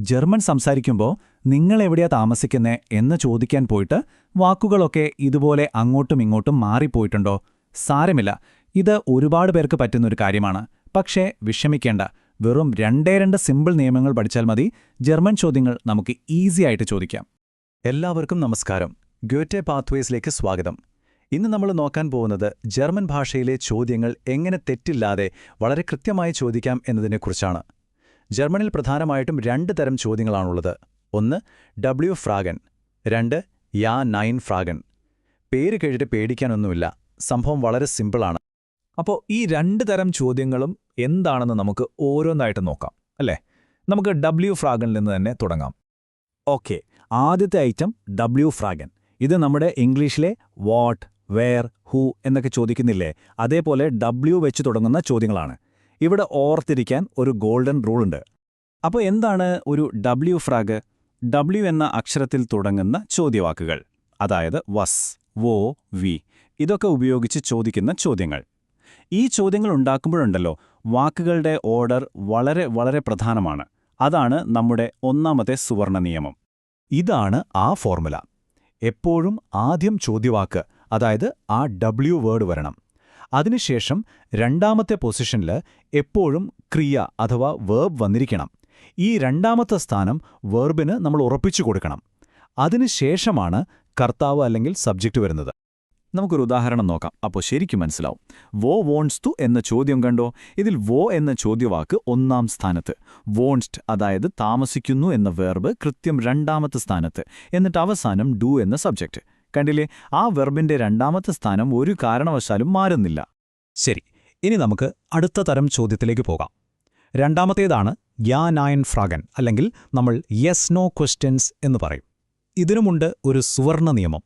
German സംസാരിക്കുമ്പോൾ നിങ്ങൾ എവിടെയാ താമസിക്കുന്നേ എന്ന് ചോദിക്കാൻ പോയിട്ട് വാക്കുകളൊക്കെ ഇതുപോലെ അങ്ങോട്ടും ഇങ്ങോട്ടും മാറിപ്പോയിട്ടുണ്ടോ? സാരമില്ല. ഇത് ഒരുപാട് പേർക്ക് പറ്റുന്നൊരു കാര്യമാണ്. പക്ഷേ വിഷമിക്കേണ്ട. വെറും രണ്ടേ രണ്ട് സിമ്പിൾ നിയമങ്ങൾ പഠിച്ചാൽ മതി. ജർമ്മൻ ചോദ്യങ്ങൾ നമുക്ക് ഈസി ആയിട്ട് ചോദിക്കാം. എല്ലാവർക്കും നമസ്കാരം. ഗ്യോറ്റെ പാത്വേസിലേക്ക് സ്വാഗതം. ഇന്ന് നമ്മൾ നോക്കാൻ പോകുന്നത് ജർമ്മൻ ഭാഷയിലെ ചോദ്യങ്ങൾ എങ്ങനെ തെറ്റില്ലാതെ വളരെ കൃത്യമായി ചോദിക്കാം എന്നതിനെക്കുറിച്ചാണ്. ജർമ്മനിൽ പ്രധാനമായിട്ടും രണ്ട് തരം ചോദ്യങ്ങളാണുള്ളത്. ഒന്ന് ഡബ്ല്യു ഫ്രാഗൻ രണ്ട് യാ നൈൻ ഫ്രാഗൻ പേര് കേട്ടിട്ട് പേടിക്കാനൊന്നുമില്ല. സംഭവം വളരെ സിമ്പിളാണ്. അപ്പോൾ ഈ രണ്ട് തരം ചോദ്യങ്ങളും എന്താണെന്ന് നമുക്ക് ഓരോന്നായിട്ട് നോക്കാം അല്ലേ? നമുക്ക് ഡബ്ല്യു ഫ്രാഗനിൽ നിന്ന് തന്നെ തുടങ്ങാം. ഓക്കെ ആദ്യത്തെ ഐറ്റം ഡബ്ല്യു ഫ്രാഗൻ ഇത് നമ്മുടെ ഇംഗ്ലീഷിലെ വാട്ട് വെയർ ഹൂ എന്നൊക്കെ ചോദിക്കുന്നില്ലേ? അതേപോലെ ഡബ്ല്യു വെച്ച് തുടങ്ങുന്ന ചോദ്യങ്ങളാണ്. ഇവിടെ ഓർത്തിരിക്കാൻ ഒരു ഗോൾഡൻ റൂളുണ്ട്. അപ്പോൾ എന്താണ് ഒരു ഡബ്ല്യു ഫ്രാഗ് ഡബ്ല്യു എന്ന അക്ഷരത്തിൽ തുടങ്ങുന്ന ചോദ്യവാക്കുകൾ. അതായത് വസ് വോ വി ഇതൊക്കെ ഉപയോഗിച്ച് ചോദിക്കുന്ന ചോദ്യങ്ങൾ. ഈ ചോദ്യങ്ങൾ ഉണ്ടാക്കുമ്പോഴുണ്ടല്ലോ വാക്കുകളുടെ ഓർഡർ വളരെ വളരെ പ്രധാനമാണ്. അതാണ് നമ്മുടെ ഒന്നാമത്തെ സുവർണ നിയമം. ഇതാണ് ആ ഫോർമുല. എപ്പോഴും ആദ്യം ചോദ്യവാക്ക് അതായത് ആ ഡബ്ല്യു വേർഡ് വരണം. അതിനുശേഷം രണ്ടാമത്തെ പൊസിഷനിൽ എപ്പോഴും ക്രിയ അഥവാ വേർബ് വന്നിരിക്കണം. ഈ രണ്ടാമത്തെ സ്ഥാനം വേർബിന് നമ്മൾ ഉറപ്പിച്ചു കൊടുക്കണം. അതിനുശേഷമാണ് കർത്താവ് അല്ലെങ്കിൽ സബ്ജക്റ്റ് വരുന്നത്. നമുക്കൊരു ഉദാഹരണം നോക്കാം. അപ്പോൾ ശരിക്കും മനസ്സിലാവും. വോ വോൺസ് തു എന്ന ചോദ്യം കണ്ടോ? ഇതിൽ വോ എന്ന ചോദ്യവാക്ക് ഒന്നാം സ്ഥാനത്ത്. വോൺസ്റ്റ് അതായത് താമസിക്കുന്നു എന്ന വേർബ് കൃത്യം രണ്ടാമത്തെ സ്ഥാനത്ത്. എന്നിട്ട് അവസാനം ഡു എന്ന സബ്ജക്റ്റ് കണ്ടില്ലേ? ആ വെർബിന്റെ രണ്ടാമത്തെ സ്ഥാനം ഒരു കാരണവശാലും മാറുന്നില്ല. ശരി ഇനി നമുക്ക് അടുത്ത തരം ചോദ്യത്തിലേക്ക് പോകാം. രണ്ടാമത്തേതാണ് യാ നായൻ ഫ്രാഗൻ അല്ലെങ്കിൽ നമ്മൾ യെസ് നോ ക്വസ്റ്റ്യൻസ് എന്ന് പറയും. ഇതിനുമുണ്ട് ഒരു സുവർണ നിയമം.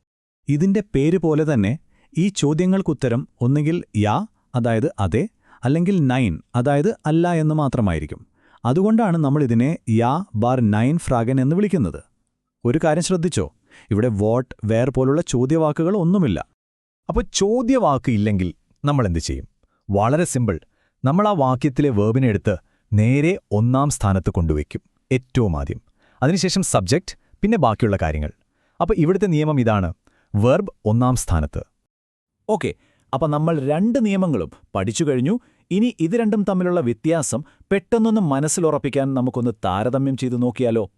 ഇതിന്റെ പേര് പോലെ തന്നെ ഈ ചോദ്യങ്ങൾക്കുത്തരം ഒന്നുകിൽ യാ അതായത് അതെ അല്ലെങ്കിൽ നൈൻ അതായത് അല്ല എന്ന് മാത്രമായിരിക്കും. അതുകൊണ്ടാണ് നമ്മളിതിനെ യാ ബാർ നൈൻ ഫ്രാഗൻ എന്ന് വിളിക്കുന്നത്. ഒരു കാര്യം ശ്രദ്ധിച്ചോ? ഇവിടെ വോട്ട് വേർ പോലുള്ള ചോദ്യവാക്കുകൾ ഒന്നുമില്ല. അപ്പോൾ ചോദ്യവാക്ക് ഇല്ലെങ്കിൽ നമ്മൾ എന്ത് ചെയ്യും? വളരെ സിമ്പിൾ. നമ്മൾ ആ വാക്യത്തിലെ വേർബിനെ എടുത്ത് നേരെ ഒന്നാം സ്ഥാനത്ത് കൊണ്ടുവയ്ക്കും. ഏറ്റവും ആദ്യം. അതിനുശേഷം സബ്ജക്റ്റ് പിന്നെ ബാക്കിയുള്ള കാര്യങ്ങൾ. അപ്പോൾ ഇവിടുത്തെ നിയമം ഇതാണ്. വെർബ് ഒന്നാം സ്ഥാനത്ത്. ഓക്കെ. അപ്പം നമ്മൾ രണ്ട് നിയമങ്ങളും പഠിച്ചു കഴിഞ്ഞു. ഇനി ഇത് രണ്ടും തമ്മിലുള്ള വ്യത്യാസം പെട്ടെന്നൊന്ന് മനസ്സിലുറപ്പിക്കാൻ നമുക്കൊന്ന് താരതമ്യം ചെയ്തു നോക്കിയാലോ?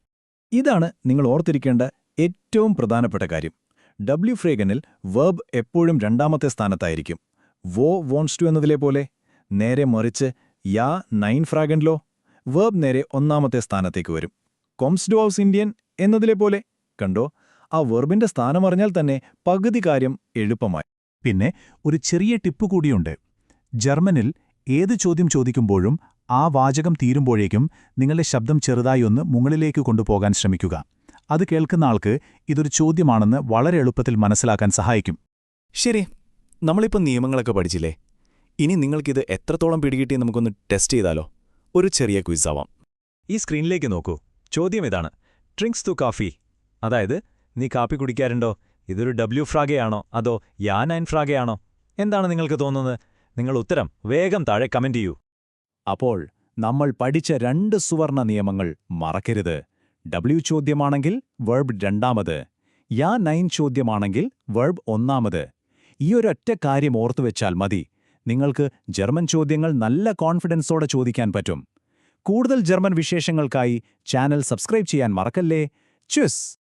ഇതാണ് നിങ്ങൾ ഓർത്തിരിക്കേണ്ട ഏറ്റവും പ്രധാനപ്പെട്ട കാര്യം. ഡബ്ല്യു ഫ്രേഗനിൽ വെർബ് എപ്പോഴും രണ്ടാമത്തെ സ്ഥാനത്തായിരിക്കും. വോ വോൺസ് ടു എന്നതിലെ പോലെ. നേരെ മറിച്ച് യാ നൈൻ ഫ്രാഗനിലോ വെർബ് നേരെ ഒന്നാമത്തെ സ്ഥാനത്തേക്ക് വരും. കോംസ് ഡു ഹൗസ് ഇന്ത്യൻ എന്നതിലെ പോലെ. കണ്ടോ? ആ വെർബിന്റെ സ്ഥാനമറിഞ്ഞാൽ തന്നെ പകുതി കാര്യം എളുപ്പമായി. പിന്നെ ഒരു ചെറിയ ടിപ്പ് കൂടിയുണ്ട്. ജർമ്മനിൽ ഏത് ചോദ്യം ചോദിക്കുമ്പോഴും ആ വാചകം തീരുമ്പോഴേക്കും നിങ്ങളുടെ ശബ്ദം ചെറുതായി ഒന്ന് മുകളിലേക്ക് കൊണ്ടുപോകാൻ ശ്രമിക്കുക. അത് കേൾക്കുന്ന ആൾക്ക് ഇതൊരു ചോദ്യമാണെന്ന് വളരെ എളുപ്പത്തിൽ മനസ്സിലാക്കാൻ സഹായിക്കും. ശരി നമ്മളിപ്പോൾ നിയമങ്ങളൊക്കെ പഠിച്ചില്ലേ? ഇനി നിങ്ങൾക്കിത് എത്രത്തോളം പിടികിട്ടി നമുക്കൊന്ന് ടെസ്റ്റ് ചെയ്താലോ? ഒരു ചെറിയ ക്വിസാവാം. ഈ സ്ക്രീനിലേക്ക് നോക്കൂ. ചോദ്യം ഇതാണ്. Drinks to coffee. അതായത് നീ കാപ്പി കുടിക്കാറുണ്ടോ? ഇതൊരു ഡബ്ല്യു ഫ്രാഗയാണോ? അതോ യാ നൈൻ ഫ്രാഗയാണോ? എന്താണ് നിങ്ങൾക്ക് തോന്നുന്നത്? നിങ്ങൾ ഉത്തരം വേഗം താഴെ കമന്റ് ചെയ്യൂ. അപ്പോൾ നമ്മൾ പഠിച്ച രണ്ട് സുവർണ നിയമങ്ങൾ മറക്കരുത്. ഡബ്ല്യു ചോദ്യമാണെങ്കിൽ വെർബ് രണ്ടാമത്. യാ നൈൻ ചോദ്യമാണെങ്കിൽ വെർബ് ഒന്നാമത്. ഈ ഒരൊറ്റ കാര്യം ഓർത്തുവെച്ചാൽ മതി. നിങ്ങൾക്ക് ജർമ്മൻ ചോദ്യങ്ങൾ നല്ല കോൺഫിഡൻസോടെ ചോദിക്കാൻ പറ്റും. കൂടുതൽ ജർമ്മൻ വിശേഷങ്ങൾക്കായി ചാനൽ സബ്സ്ക്രൈബ് ചെയ്യാൻ മറക്കല്ലേ? ചുസ്!